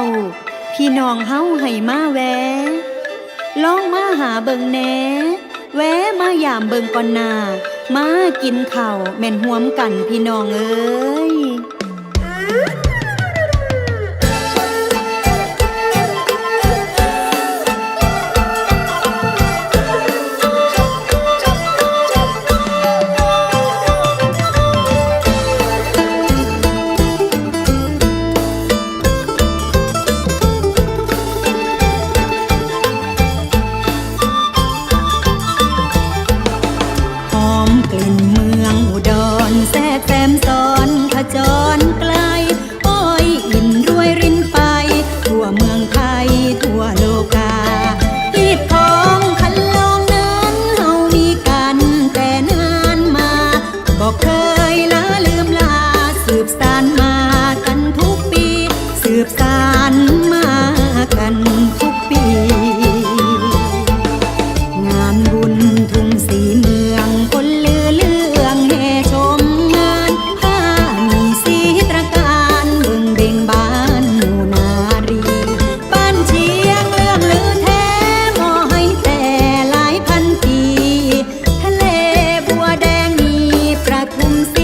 า พี่น้องเฮาให้มาแวลองมาหาเบิงแหนแวะมายามเบิงก่อนนา มากินข่าวแม่นหวมกันพี่น้องเอ้ย ภูมิ